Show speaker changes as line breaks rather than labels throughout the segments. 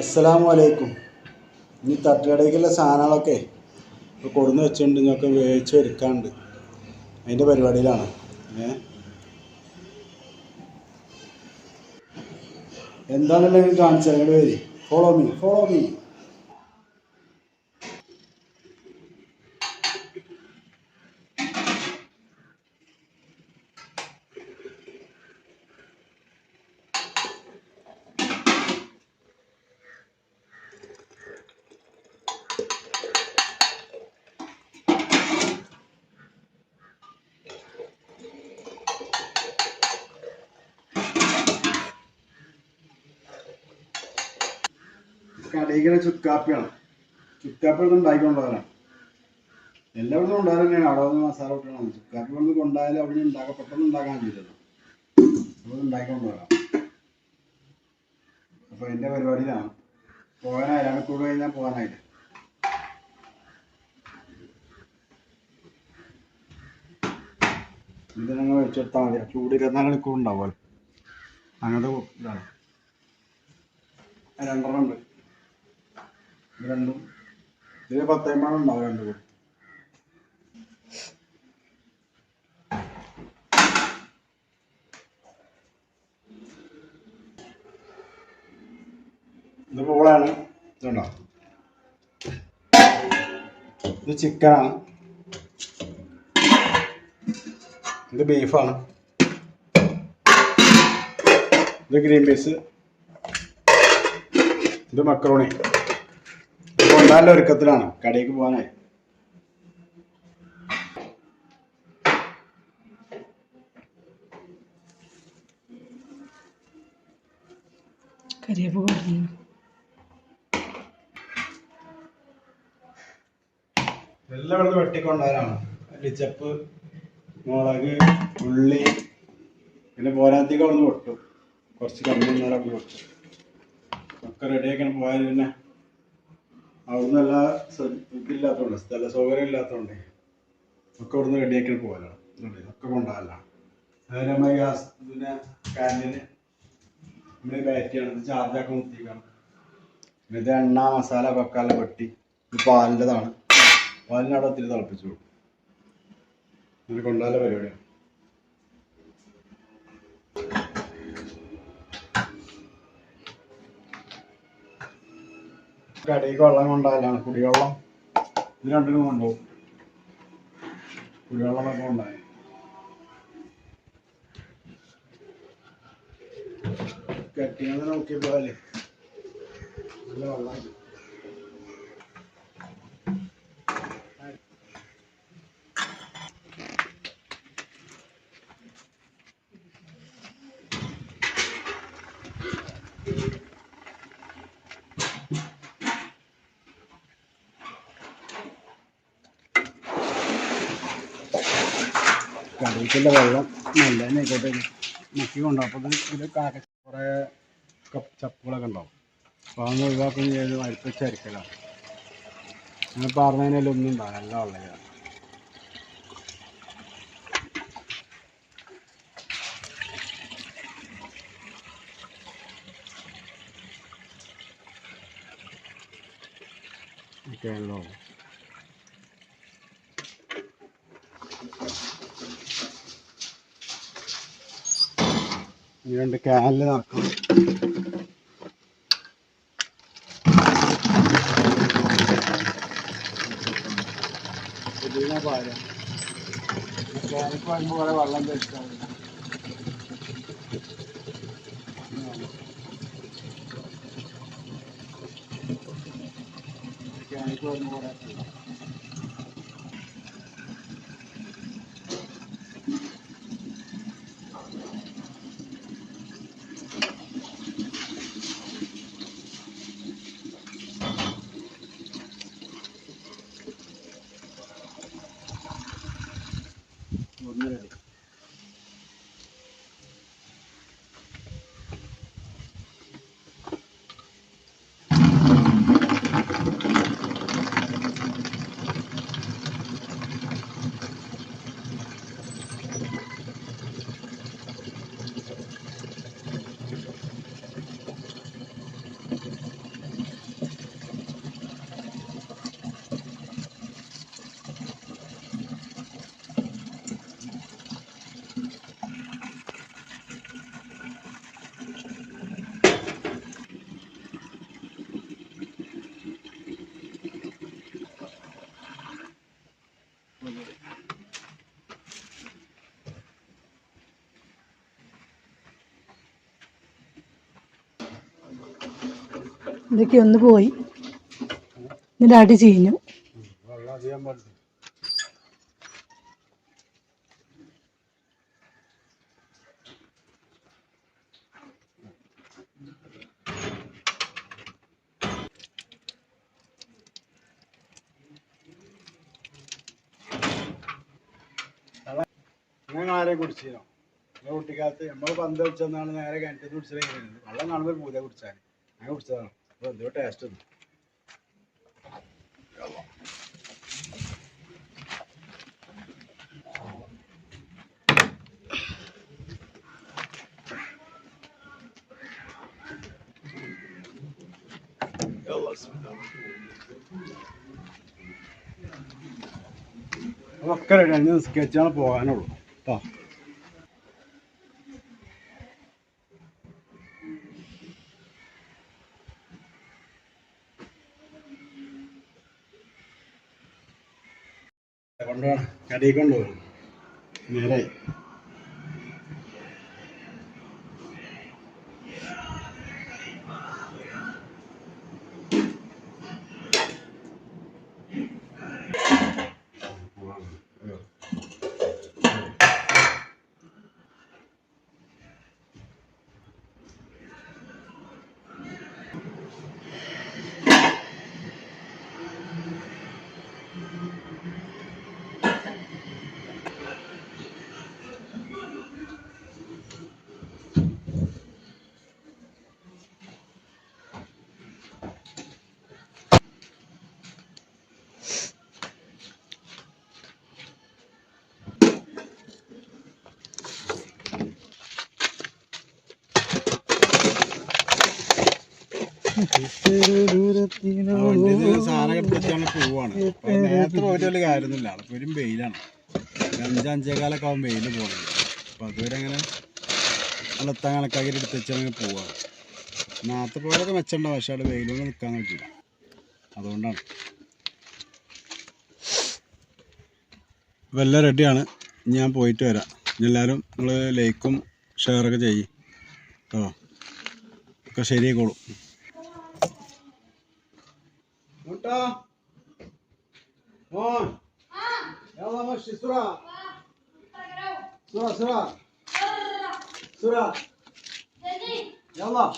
അസ്സലാമു അലൈക്കും ഇനി തട്ടുകടയ്ക്കുള്ള സാധനങ്ങളൊക്കെ ഇപ്പോൾ കൊടുന്ന് വെച്ചിട്ടുണ്ട്. ഞങ്ങൾക്ക് വേവിച്ച് എടുക്കാണ്ട് അതിന്റെ പരിപാടിയിലാണ്. ഏ? എന്താണെന്നുണ്ടെങ്കിൽ കാണിച്ചാൽ വരി ഫോളോ മീ ഫോളോ മീ കടയിലെ ചുക്കാപ്പിയാണ്. ചുക്കാപ്പി ഒന്ന് ഉണ്ടാക്കിക്കൊണ്ടുവരാം എല്ലായിടത്തും ഉണ്ടാകാൻ തന്നെയാണ് അവിടെ നിന്ന് മസാല ഇട്ടണം ചുക്കാപ്പി വന്ന് കൊണ്ടായാലും അവിടെ ഉണ്ടാക്കാൻ പെട്ടെന്ന് ഉണ്ടാക്കാൻ പറ്റില്ലല്ലോ. അപ്പോൾ ഉണ്ടാക്കിക്കൊണ്ടുവരാം അപ്പോൾ എന്റെ പരിപാടിയിലാണ്. പോകാനായി കൂടെ കഴിഞ്ഞാൽ പോകാനായിട്ട്. ഇത് നിങ്ങൾ വെച്ചെടുത്താൽ മതി. ചൂട് ഇരുപത്തിനാല് മണിക്കൂർ ഉണ്ടാവുമല്ലോ. അങ്ങനത്തെ ഇതാണ്. രണ്ടെണ്ണം ഉണ്ട്. രണ്ടും ഇതിന് പത്തേമാണ് ഉണ്ടാവുക രണ്ടും കൂടി ഇത് ഇതുണ്ടോ ഇത് ചിക്കനാണ് ഇത് ബീഫാണ് ഇത് ഗ്രീൻ പീസ് ഇത് മക്രോണി കൊണ്ടാന്റെ ഒരുക്കത്തിലാണ്. കടയിലേക്ക് പോകാനായി.
കരിയപ്പ് പറഞ്ഞു
എല്ലാം ഇവിടുന്ന് വെട്ടിക്കൊണ്ടാലാണ് മല്ലിച്ചപ്പ് മുളക് ഉള്ളി പിന്നെ പോരാത്തേക്ക് അവിടുന്ന് പൊട്ടും. കുറച്ച് കമ്മി അവിടെ വെച്ചു ഒക്കെ റെഡിയാക്കാൻ പോയാൽ പിന്നെ. അവിടുന്ന് എല്ലാ ഇതില്ലാത്തതുകൊണ്ട് സ്ഥല സൗകര്യം ഇല്ലാത്തതുകൊണ്ട് ഒക്കെ അവിടുന്ന് റെഡിയാക്കി പോകാനാണ് ഒക്കെ കൊണ്ടുപോകാനാണ് അതായത് നമ്മൾ പിന്നെ കാന്റീന് നമ്മൾ ബാറ്റിയാണ് ഇത് ചാർജാക്കാൻ നിർത്തിക്കണം പിന്നെ ഇത് എണ്ണ മസാല വെക്കാനുള്ള പെട്ടി ഇത് പാലിന്റെതാണ്. അവിടെ ഒത്തിരി തിളപ്പിച്ചു കൊടുക്കും. അങ്ങനെ കൊണ്ടാല പരിപാടിയാണ്. കടയിലേക്ക് വെള്ളം കൊണ്ടാലാണ് കുടിവെള്ളം. ഇത് രണ്ടിനും കൊണ്ടുപോകും കുടിവെള്ളമൊക്കെ കൊണ്ടായി കെട്ടിയത് നോക്കിയപ്പോലെ നല്ല വെള്ളം കടയിലേക്കുള്ള വെള്ളം നല്ല തന്നെ ആയിക്കോട്ടെ. മുക്കി കൊണ്ടുപോകും അപ്പോൾ ഇതിൽ കാക്ക കുറേ കപ്പ് ചപ്പുകളൊക്കെ ഉണ്ടാവും. അപ്പോൾ അതൊന്ന് ഒഴിവാക്കുകയും ചെയ്ത് അരിപ്പിച്ചരിക്കലാണ് അങ്ങനെ പറഞ്ഞതിനെല്ലാം ഒന്നും ഉണ്ടാവും നല്ല വെള്ളം ഒക്കെ ഉള്ളൂ? ഈ രണ്ട് ക്യാനിൽ നടക്കും പുതിന പാൽ. കുറേ വെള്ളം തെറ്റാണ് ക്യാനിൽ പാലുമ്പോൾ കുറേ കൊടുക്കുന്നത്
ഇതൊക്കെ ഒന്ന് പോയി. എന്നിട്ട് അടി ചീഞ്ഞു.
ആരെയും കുടിച്ചിരുന്നോ നിങ്ങൾ കുട്ടിക്കാലത്ത് നമ്മൾ പന്ത് വെച്ചെന്നാണ് നേരെ കിണറ്റിൽ കുടിച്ചില്ലെങ്കിൽ വെള്ളം കാണുമ്പോൾ പൂജ കുടിച്ചാൽ അങ്ങനെ കുടിച്ചതാണ്. അപ്പോൾ എന്തോ ടേസ്റ്റ് ഒന്നും ഒക്കെ രണ്ട് സ്കെച്ചാണ് പോകാനുള്ളൂ. കേട്ടോ കൊണ്ടുപോകണം കടയിൽ കൊണ്ടുപോകണം നേരെ നേരത്തെ വെയിലാണ്. അഞ്ച് വെയിൽ പോകുന്നത് അപ്പൊ അതുവരെ അങ്ങനെ വെള്ളത്താൻ കണക്കാക്കി എടുത്ത് വെച്ചങ്ങനെ പോവാണ് നേരത്തെ പോലൊക്കെ മെച്ചമുണ്ടാവും. പക്ഷെ അവിടെ വെയിലൊന്നും നിൽക്കാൻ പറ്റില്ല അതുകൊണ്ടാണ്. വെല്ല റെഡിയാണ് ഞാൻ പോയിട്ട് വരാം. എല്ലാവരും നിങ്ങൾ ലൈക്കും ഷെയറൊക്കെ ചെയ്യും. കേട്ടോ ഒക്കെ ശരിയായിക്കോളും. Sıra sıra. Sıra. Yallah.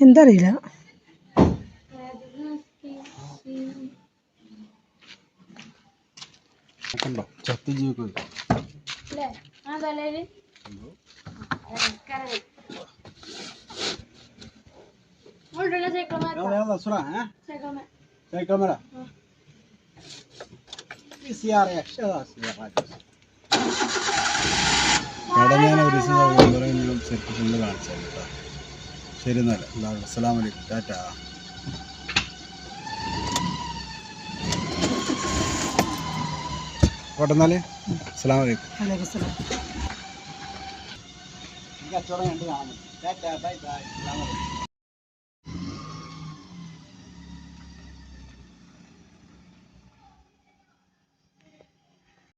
എന്താ അറിയില്ല
ജീവിക്കുന്നത് സൈക്കിൾ മേല കട ഞാൻ ഒരു ദിവസം നമ്പറെങ്കിലും സെറ്റ് ഫുള്ള് കാണിച്ചു ശരി എന്നാൽ അസ്സാം വലൈക്കും ടാറ്റാ. പോട്ടെ എന്നാൽ അസ്സാം വലൈക്കും കച്ചവടം കണ്ട് കാണും. Bye bye. അസ്സാം വലൈക്കും